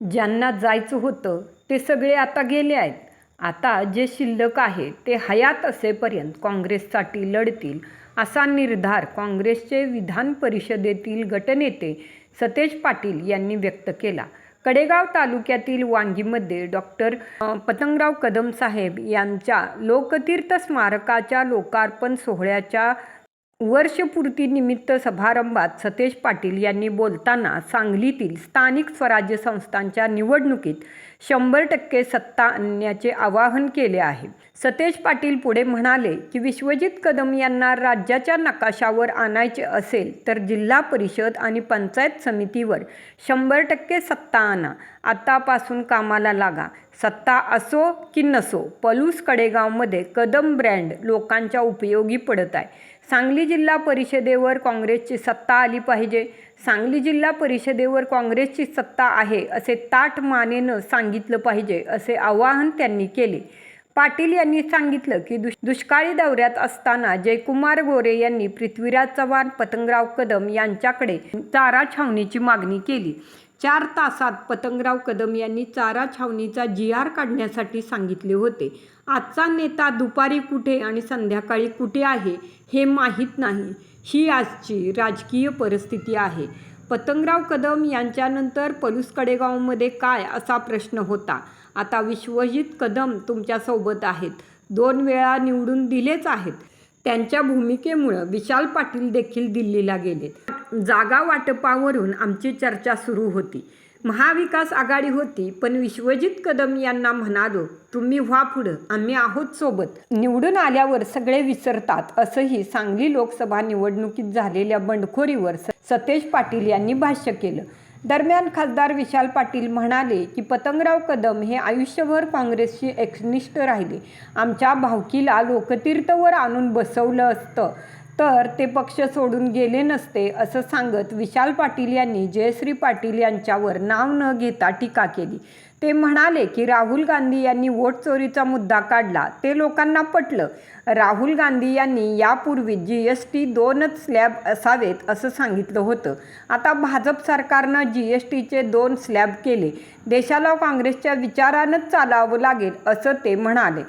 ज्यांना जायचं होतं ते सगळे आता गेले आहेत. आता जे शिल्लक आहे ते हयात असेपर्यंत काँग्रेससाठी लढतील असा निर्धार काँग्रेसचे विधान परिषदेतील गटनेते सतेज पाटील यांनी व्यक्त केला. कडेगाव तालुक्यातील वांगीमध्ये डॉक्टर पतंगराव कदम साहेब यांच्या लोकतीर्थ स्मारकाच्या लोकार्पण सोहळ्याच्या वर्षपूर्तीनिमित्त समारंभात सतेज पाटील यांनी बोलताना सांगलीतील स्थानिक स्वराज्य संस्थांच्या निवडणुकीत शंभर टक्के सत्ता आणण्याचे आवाहन केले आहे. सतेज पाटील पुढे म्हणाले की विश्वजित कदम यांना राज्याच्या नकाशावर आणायचे असेल तर जिल्हा परिषद आणि पंचायत समितीवर शंभर टक्के सत्ता आणा. आतापासून कामाला लागा. सत्ता असो की नसो पलूस कडेगावमध्ये कदम ब्रँड लोकांच्या उपयोगी पडत आहे. सांगली जिल्हा परिषदेवर काँग्रेसची सत्ता आली पाहिजे. सांगली जिल्हा परिषदेवर काँग्रेसची सत्ता आहे असे ताठ मानेनं सांगितलं पाहिजे असे आवाहन त्यांनी केले. पाटील यांनी सांगितलं की दुष दुष्काळी दौऱ्यात असताना जयकुमार गोरे यांनी पृथ्वीराज चव्हाण पतंगराव कदम यांच्याकडे चारा छावणीची मागणी केली. चार तासात पतंगराव कदम यांनी चारा छावणीचा जी आर काढण्यासाठी सांगितले होते. आजचा नेता दुपारी कुठे आणि संध्याकाळी कुठे आहे हे माहीत नाही. ही आजची राजकीय परिस्थिती आहे. पतंगराव कदम यांच्यानंतर पलूस कडेगावमध्ये काय असा प्रश्न होता? आता विश्वजित कदम तुमच्यासोबत आहेत. दोन वेळा निवडून दिलेच आहेत. त्यांच्या भूमिकेमुळं विशाल पाटील देखील दिल्लीला गेले जागा वाटपावरून आमची चर्चा सुरू होती. महाविकास आघाडी होती पण विश्वजित कदम यांना म्हणालो तुम्ही व्हा पुढं आम्ही आहोत सोबत. निवडून आल्यावर सगळे विसरतात असंही सांगली लोकसभा निवडणुकीत झालेल्या बंडखोरीवर सतेज पाटील यांनी भाष्य केलं. दरम्यान खासदार विशाल पाटील म्हणाले की पतंगराव कदम हे आयुष्यभर काँग्रेसशी एकनिष्ठ राहिले. आमच्या भावकीला लोकतीर्थवर आणून बसवलं असतं. तर ते पक्ष सोडून गेले नसते असं सांगत विशाल पाटील यांनी जयश्री पाटील यांच्यावर नाव न घेता टीका केली. ते म्हणाले की राहुल गांधी यांनी वोट चोरीचा मुद्दा काढला ते लोकांना पटलं. राहुल गांधी यांनी यापूर्वी जी एस टी दोनच स्लॅब असावेत असं सांगितलं होतं. आता भाजप सरकारनं जी एस टीचे दोन स्लॅब केले. देशाला काँग्रेसच्या विचारानंच चालावं लागेल असं ते म्हणाले.